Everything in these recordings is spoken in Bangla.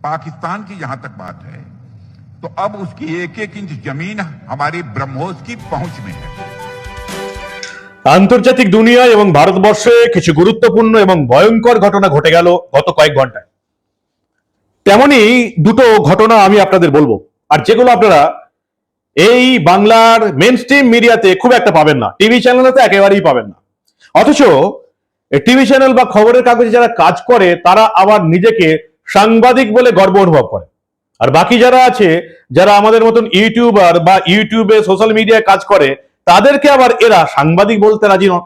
पाकिस्तान की जहां तक बात है तो अब उसकी एक एक इंच जमीन हमारी ब्रह्मोस की पहुंच में है আন্তর্জাতিক দুনিয়ায় এবং ভারতবর্ষে কিছু গুরুত্বপূর্ণ এবং ভয়ঙ্কর ঘটনা ঘটে গেল গত কয়েক ঘন্টায় তেমনি দুটো ঘটনা আমি আপনাদের বলবো আর যেগুলো আপনারা এই বাংলার মেন স্ট্রিম মিডিয়াতে খুব একটা পাবেন না। টিভি চ্যানেলে তো একেবারেই পাবেন না। অথচ টিভি চ্যানেল বা খবরের কাগজে যারা কাজ করে, তারা আবার নিজেকে সাংবাদিক বলে গর্ব অনুভব করে। আর বাকি যারা আছে, যারা আমাদের মতন ইউটিউবার বা ইউটিউবে সোশ্যাল মিডিয়ায় কাজ করে, তাদেরকে আবার এরা সাংবাদিক বলতে রাজি নন।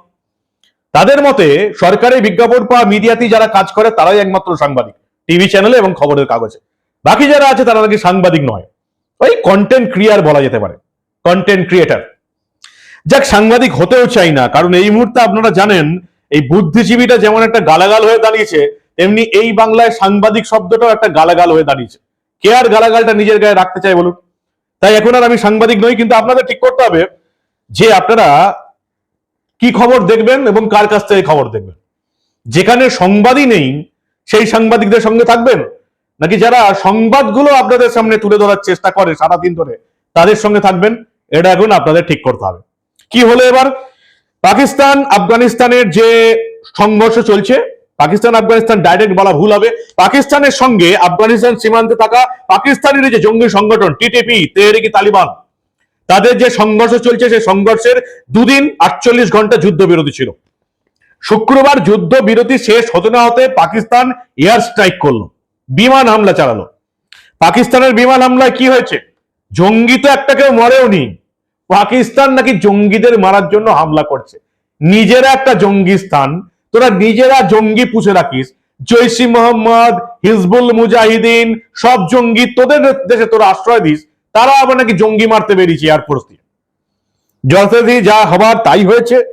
তাদের মতে, সরকারি বিজ্ঞাপন পাওয়া মিডিয়াতে যারা কাজ করে, তারাই একমাত্র সাংবাদিক টিভি চ্যানেলে এবং খবরের কাগজে। বাকি যারা আছে, তারা নাকি সাংবাদিক নয়। ওই কন্টেন্ট ক্রিয়ার বলা যেতে পারে। কন্টেন্ট ক্রিয়েটার যাক, সাংবাদিক হতেও চাই না, কারণ এই মুহূর্তে আপনারা জানেন, এই বুদ্ধিজীবীটা যেমন একটা গালাগাল হয়ে দাঁড়িয়েছে, তেমনি এই বাংলায় সাংবাদিক শব্দটাও একটা গালাগাল হয়ে দাঁড়িয়েছে। কে আর গালাগালটা নিজের গায়ে রাখতে চাই বলুন? তাই এখন আর আমি সাংবাদিক নই, কিন্তু আপনাদের ঠিক করতে হবে যে আপনারা কি খবর দেখবেন এবং কার কাছ থেকে খবর দেখবেন। যেখানে সংবাদই নেই, সেই সাংবাদিকদের সঙ্গে থাকবেন? নাকি যারা সংবাদগুলো আপনাদের সামনে তুলে ধরার চেষ্টা করে সারাদিন ধরে, তাদের সঙ্গে থাকবেন? এটা এখন আপনাদের ঠিক করতে হবে। কি হলো এবার? পাকিস্তান, আফগানিস্তানের যে সংঘর্ষ চলছে, পাকিস্তান, আফগানিস্তান ডাইরেক্ট বলা ভুল হবে। পাকিস্তানের সঙ্গে আফগানিস্তান সীমান্তে থাকা পাকিস্তানের যে জঙ্গি সংগঠন, টিটিপি, তেহরিকি তালিবান, তাদের যে সংঘর্ষ চলছে, সেই সংঘর্ষের দুদিন আটচল্লিশ ঘণ্টা যুদ্ধ যুদ্ধবিরতি ছিল। শুক্রবার যুদ্ধ বিরতি শেষ হতে না হতে পাকিস্তান এয়ার স্ট্রাইক করল। বিমান হামলা চালালো। পাকিস্তানের বিমান হামলায় কি হয়েছে? জঙ্গি তো একটা কেউ মরেও নি। পাকিস্তান নাকি জঙ্গিদের মারার জন্য হামলা করছে? নিজেরা একটা জঙ্গি স্থান, তোরা নিজেরা জঙ্গি পুষে রাখিস। জৈসি মোহাম্মদ, হিজবুল মুজাহিদিন, সব জঙ্গি তোদের দেশে তোরা আশ্রয় দিস। তারা আবার নাকি জঙ্গি মারতে বেরিয়েছে এয়ারফোর্স দিয়ে। যথারীতি যা হবার তাই হয়েছে।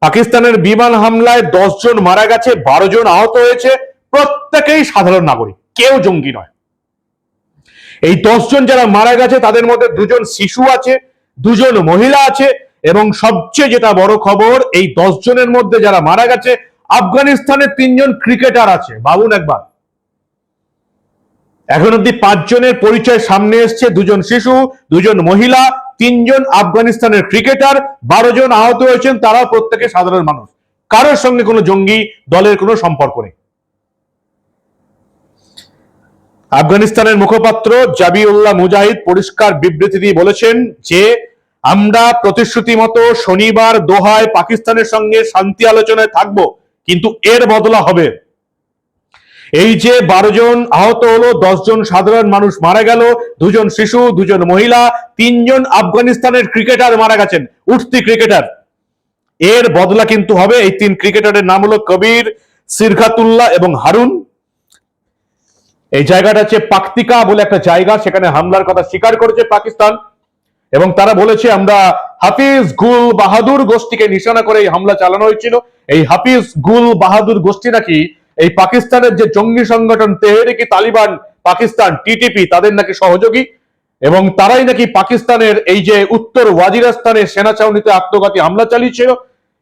পাকিস্তানের বিমান হামলায় দশ জন মারা গেছে, বারো জন আহত হয়েছে। প্রত্যেকেই সাধারণ নাগরিক, কেউ জঙ্গি নয়। এই দশ জন যারা মারা গেছে, তাদের মধ্যে দুজন শিশু আছে, দুজন মহিলা আছে, এবং সবচেয়ে যেটা বড় খবর, এই জনের মধ্যে যারা মারা গেছে আফগানিস্তানের তিনজন ক্রিকেটার আছে। বাবুন একবার। এখন অব্দি পাঁচজনের পরিচয় সামনে এসছে, দুজন শিশু, দুজন মহিলা, তিনজন আফগানিস্তানের ক্রিকেটার, বারো জন আহত হয়েছেন তারা প্রত্যেকে সাধারণ মানুষ। কারোর সঙ্গে কোনো জঙ্গি দলের কোনো সম্পর্ক নেই। আফগানিস্তানের মুখপাত্র জাবিউল্লাহ মুজাহিদ পরিষ্কার বিবৃতি দিয়ে বলেছেন যে, আমরা প্রতিশ্রুতি মতো শনিবার দোহায় পাকিস্তানের সঙ্গে শান্তি আলোচনায় থাকব, কিন্তু এর বদলা হবে। এই যে বারো জন আহত হলো জন সাধারণ মানুষ মারা গেল, দুজন শিশু, দুজন মহিলা, তিনজন আফগানিস্তানের ক্রিকেটার মারা গেছেন, উঠতি ক্রিকেটার। এর বদলা কিন্তু হবে এই তিন ক্রিকেটারের নাম হলো কবির সিরখাতুল্লাহ এবং হারুন। এই জায়গাটা হচ্ছে পাকতিকা বলে একটা জায়গা, সেখানে হামলার কথা স্বীকার করেছে পাকিস্তান। এবং তারা বলেছে, আমরা হাফিজ গুল বাহাদুর গোষ্ঠীকে নিশানা করে এই হামলা চালানো হয়েছিল। এই হাফিজ গুল বাহাদুর গোষ্ঠী নাকি এই পাকিস্তানের যে জঙ্গি সংগঠন তেহরিকি তালিবান পাকিস্তান, টিটিপি, তাদের নাকি সহযোগী। এবং তারাই নাকি পাকিস্তানের এই যে উত্তর ওয়াজিরাস্তানের সেনা ছাউনিতে আত্মঘাতী হামলা চালিয়েছিল।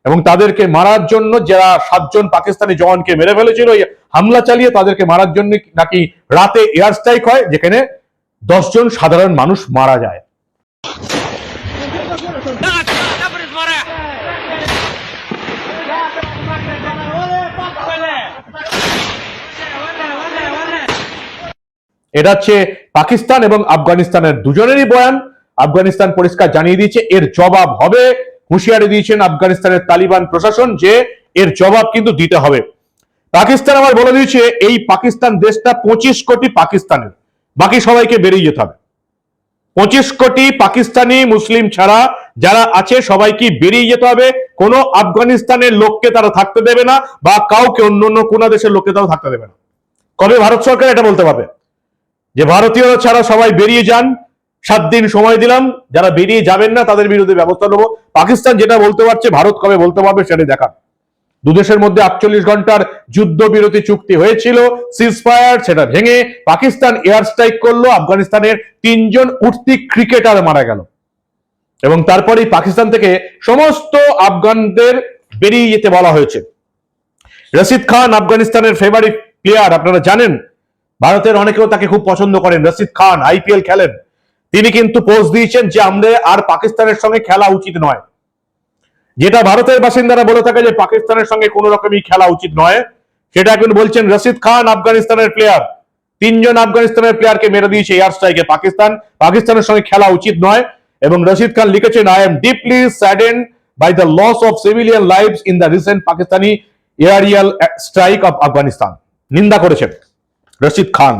এবং তাদেরকে মারার জন্য যারা সাতজন পাকিস্তানি জওয়ানকে মেরে ফেলেছিল হামলা চালিয়ে তাদেরকে মারার জন্য নাকি রাতে এয়ার স্ট্রাইক হয়, যেখানে দশজন সাধারণ মানুষ মারা যায়। এটা হচ্ছে পাকিস্তান এবং আফগানিস্তানের দুজনেরই বয়ান। আফগানিস্তান পরিষ্কার জানিয়ে দিয়েছে, এর জবাব হবে। হুঁশিয়ারি দিয়েছেন আফগানিস্তানের তালিবান প্রশাসন যে এর জবাব কিন্তু দিতে হবে। পাকিস্তান আবার বলে দিয়েছে, এই পাকিস্তান দেশটা পঁচিশ কোটি পাকিস্তানের। বাকি সবাইকে বেরিয়ে যেতে হবে। পঁচিশ কোটি পাকিস্তানি মুসলিম ছাড়া যারা আছে, সবাইকে বেরিয়ে যেতে হবে। কোনো আফগানিস্তানের লোককে তারা থাকতে দেবে না, বা কাউকে অন্য অন্য কোন দেশের লোককে তারা থাকতে দেবে না। কবে ভারত সরকার এটা বলতে পারবে? যে ভারতীয় ছাড়া সবাই বেরিয়ে যান, সাত দিন সময় দিলাম, যারা বেরিয়ে যাবেন না, তাদের বিরুদ্ধে ব্যবস্থা নেব। পাকিস্তান যেটা বলতে পারছে, ভারত কবে বলতে পারবে সেটা দেখান দুদেশের মধ্যে আটচল্লিশ ঘণ্টার যুদ্ধ বিরতি চুক্তি হয়েছিল সিজফায়ার সেটা ভেঙে পাকিস্তান এয়ার স্ট্রাইক করল, আফগানিস্তানের তিনজন উঠতি ক্রিকেটার মারা গেল। এবং তারপরেই পাকিস্তান থেকে সমস্ত আফগানদের বেরিয়ে যেতে বলা হয়েছে। রশিদ খান আফগানিস্তানের ফেভারিট প্লেয়ার আপনারা জানেন, ভারতের অনেকেও তাকে খুব পছন্দ করেন, রশিদ খান আইপিএল খেলেন। তিনি কিন্তু পোস্ট দিয়েছেন যে আমাদের আর পাকিস্তানের সঙ্গে খেলা উচিত নয়। যেটা ভারতের বাসিন্দারা বলে থাকে যে পাকিস্তানের সঙ্গে কোনো রকমই খেলা উচিত নয়, সেটা এখন বলছেন রশিদ খান, আফগানিস্তানের প্লেয়ার তিনজন আফগানিস্তানের প্লেয়ারকে মেরে দিয়েছে এয়ার স্ট্রাইকে পাকিস্তান। পাকিস্তানের সঙ্গে খেলা উচিত নয় এবং রশিদ খান লিখেছেন I'm deeply saddened by the loss of civilian lives in the recent Pakistani aerial strike of Afghanistan নিন্দা করেছেন রশিদ খান।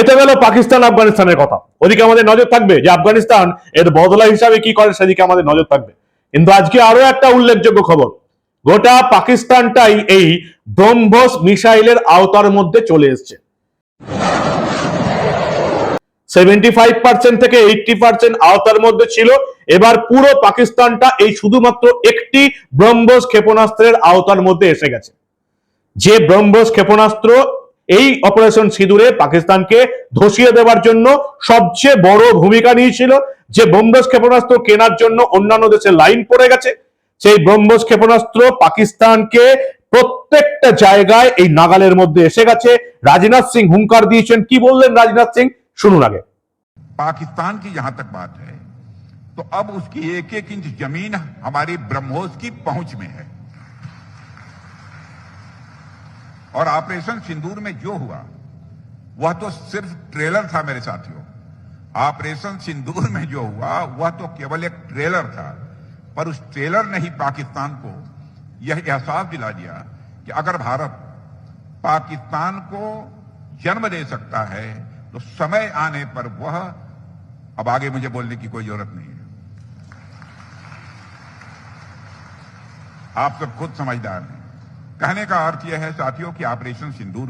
এতে গেল পাকিস্তান, আফগানিস্তানের কথা। ওদিকে আমাদের নজর থাকবে যে আফগানিস্তান এর বদলা হিসাবে কি করে, সেদিকে আমাদের নজর থাকবে। কিন্তু আজকে আরও একটা উল্লেখযোগ্য খবর। গোটা পাকিস্তানটাই এই ব্রহ্মস মিসাইলের আওতার মধ্যে চলে এসছে। সেভেন্টি ফাইভ পার্সেন্ট থেকে এইটটি পার্সেন্ট আওতার মধ্যে ছিল। এবার পুরো পাকিস্তানটা এই শুধুমাত্র একটি ব্রহ্মস ক্ষেপণাস্ত্রের আওতার মধ্যে এসে গেছে। যে ব্রহ্মস ক্ষেপণাস্ত্র এই অপারেশন সিঁদুরে পাকিস্তানকে ধসিয়ে দেওয়ার জন্য সবচেয়ে বড় ভূমিকা নিয়েছিল যে ব্রহ্মস ক্ষেপণাস্ত্র কেনার জন্য অন্যান্য দেশে লাইন পড়ে গেছে সেই ব্রহ্মস ক্ষেপণাস্ত্র পাকিস্তানকে প্রত্যেকটা জায়গায় এই নাগালের মধ্যে এসে গেছে রাজনাথ সিং হুঙ্কার দিয়েছেন কি বললেন রাজনাথ সিং শুনুন আগে पाकिस्तान की जहां तक बात है तो अब उसकी एक एक इंच जमीन हमारी ब्रह्मोस की पहुंच में है और ऑपरेशन सिंदूर में जो हुआ वह तो सिर्फ ट्रेलर था मेरे साथियों ऑपरेशन सिंदूर में जो हुआ वह तो केवल एक ट्रेलर था पर उस ट्रेलर ने ही पाकिस्तान को यह एहसास दिला दिया कि अगर भारत पाकिस्तान को जन्म दे सकता है तो समय आने पर वह अब आगे मुझे बोलने की कोई जरूरत नहीं है आप सब खुद समझदार हैं कहने का अर्थ यह है साथियों कि ऑपरेशन सिंदूर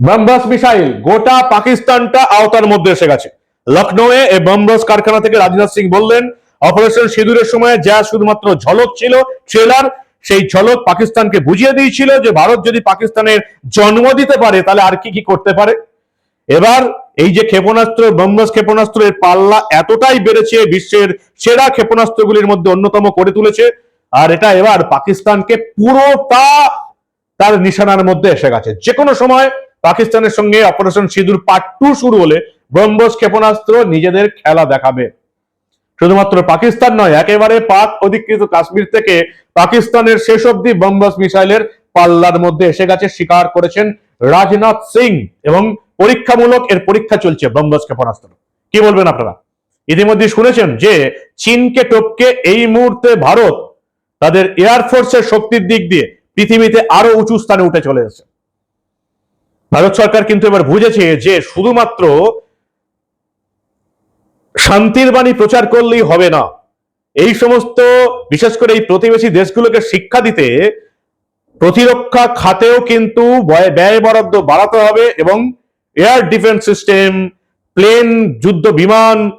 ব্রহ্মস মিসাইল গোটা পাকিস্তানটা আওতার মধ্যে এসে গেছে লখনৌয়ে এই ব্রহ্মস কারখানা থেকে রাজনাথ সিং বললেন, অপারেশন সিঁদুরের সময় যা শুধুমাত্র ঝলক ছিল, ট্রেলার, সেই ঝলক পাকিস্তানকে বুঝিয়ে দিয়েছিল যে ভারত যদি পাকিস্তানের জন্ম দিতে পারে, তাহলে আর কি কি করতে পারে? এবার এই যে ক্ষেপণাস্ত্র ব্রহ্মস ক্ষেপণাস্ত্রের পাল্লা এতটাই বেড়েছে, বিশ্বের সেরা ক্ষেপণাস্ত্রগুলির মধ্যে অন্যতম করে তুলেছে, আর এটা এবার পাকিস্তানকে পুরোটা তার নিশানার মধ্যে এসে গেছে। যে কোনো সময় পাকিস্তানের সঙ্গে অপারেশন সিঁদুর পার্ট টু শুরু হলে ব্রহ্মস ক্ষেপণাস্ত্র নিজেদের খেলা দেখাবে। শুধুমাত্র পাকিস্তান নয়, একেবারে পাক অধিকৃত কাশ্মীর থেকে পাকিস্তানের শেষ অব্দি ব্রহ্মস মিসাইলের পাল্লার মধ্যে এসে গেছে স্বীকার করেছেন রাজনাথ সিং এবং পরীক্ষামূলক এর পরীক্ষা চলছে ব্রহ্মস ক্ষেপণাস্ত্র। কি বলবেন আপনারা? ইতিমধ্যে শুনেছেন যে চীনকে টপকে এই মুহূর্তে ভারত তাদের এয়ারফোর্সের শক্তির দিক দিয়ে পৃথিবীতে আরও উঁচু স্থানে উঠে চলে এসেছে। ভারত সরকার কিন্তু এবার বুঝেছে যে শুধুমাত্র শান্তির বাণী প্রচার করলেই হবে না। এই সমস্ত, বিশেষ করে এই প্রতিবেশী দেশগুলোকে শিক্ষা দিতে প্রতিরক্ষা খাতেও কিন্তু ব্যয়- বরাদ্দ বাড়াতে হবে এবং এয়ার ডিফেন্স সিস্টেম প্লেন যুদ্ধ বিমান,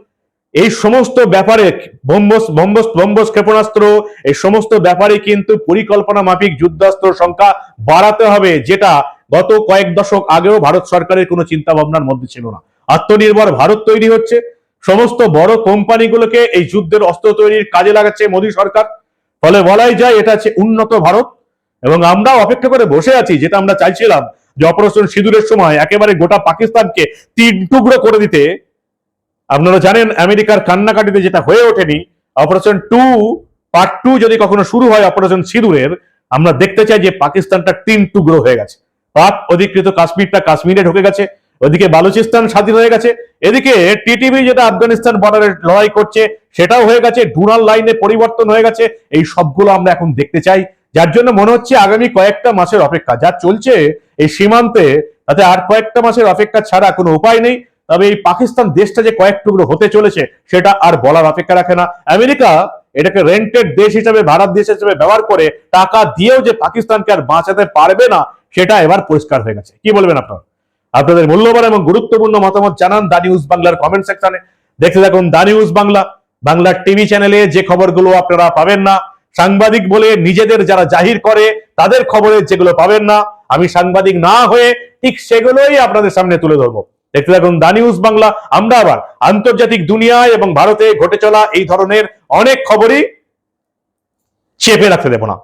এই সমস্ত ব্যাপারে ব্রহ্মস ব্রহ্মস ক্ষেপণাস্ত্র, এই সমস্ত ব্যাপারে কিন্তু পরিকল্পনা মাফিক যুদ্ধাস্ত্র সংখ্যা বাড়াতে হবে, যেটা গত কয়েক দশক আগেও ভারত সরকারের কোনো চিন্তা ভাবনার মধ্যে ছিল না। আত্মনির্ভর ভারত তৈরি হচ্ছে সমস্ত বড় কোম্পানিগুলোকে এই যুদ্ধের অস্ত্র তৈরির কাজে লাগাচ্ছে মোদী সরকার। ফলে বলাই যায় এটা হচ্ছে উন্নত ভারত। এবং আমরাও অপেক্ষা করে বসে আছি, যেটা আমরা চাইছিলাম যে অপারেশন সিঁদুরের সময় একেবারে গোটা পাকিস্তানকে তিন টুকরো করে দিতে। আপনারা জানেন, আমেরিকার কান্নাকাটিতে যেটা হয়ে ওঠেনি, অপারেশন টু, পার্ট টু যদি কখনো শুরু হয় অপারেশন সিঁদুরের, আমরা দেখতে চাই যে পাকিস্তানটা তিন টুকরো হয়ে গেছে। পাক অধিকৃত কাশ্মীরটা কাশ্মীরে ঢুকে গেছে। ওদিকে বালুচিস্তান স্বাধীন হয়ে গেছে। এদিকে টিটিভি যেটা আফগানিস্তান বর্ডারে লড়াই করছে, সেটাও হয়ে গেছে, ডুরাল লাইনে পরিবর্তন হয়ে গেছে। এই সবগুলো আমরা এখন দেখতে চাই। যার জন্য মনে হচ্ছে আগামী কয়েকটা মাসের অপেক্ষা। যা চলছে এই সীমান্তে, তাতে আর কয়েকটা মাসের অপেক্ষা ছাড়া কোনো উপায় নেই। তবে এই পাকিস্তান দেশটা যে কয়েক টুকরো হতে চলেছে, সেটা আর বলার অপেক্ষা রাখে না। আমেরিকা এটাকে রেন্টেড দেশ হিসেবে, ভারত দেশ হিসেবে ব্যবহার করে টাকা দিয়েও যে পাকিস্তানকে আর বাঁচাতে পারবে না, সেটা এবার পরিষ্কার হয়ে গেছে। কি বলবেন আপনারা? আপনাদের মূল্যবান এবং গুরুত্বপূর্ণ মতামত জানান দা নিউজ বাংলার কমেন্ট সেকশনে। দেখতে থাকুন দা নিউজ বাংলা বাংলার টিভি চ্যানেলে যে খবরগুলো আপনারা পাবেন না। সাংবাদিক বলে নিজেদের যারা জাহির করে, তাদের খবরে যেগুলো পাবেন না, আমি সাংবাদিক না হয়ে ঠিক সেগুলোই আপনাদের সামনে তুলে ধরবো। দেখতে থাকুন দা নিউজ বাংলা, আমরা আবার আন্তর্জাতিক দুনিয়ায় এবং ভারতে ঘটে চলা এই ধরনের অনেক খবরই চেপে রাখতে দেব না।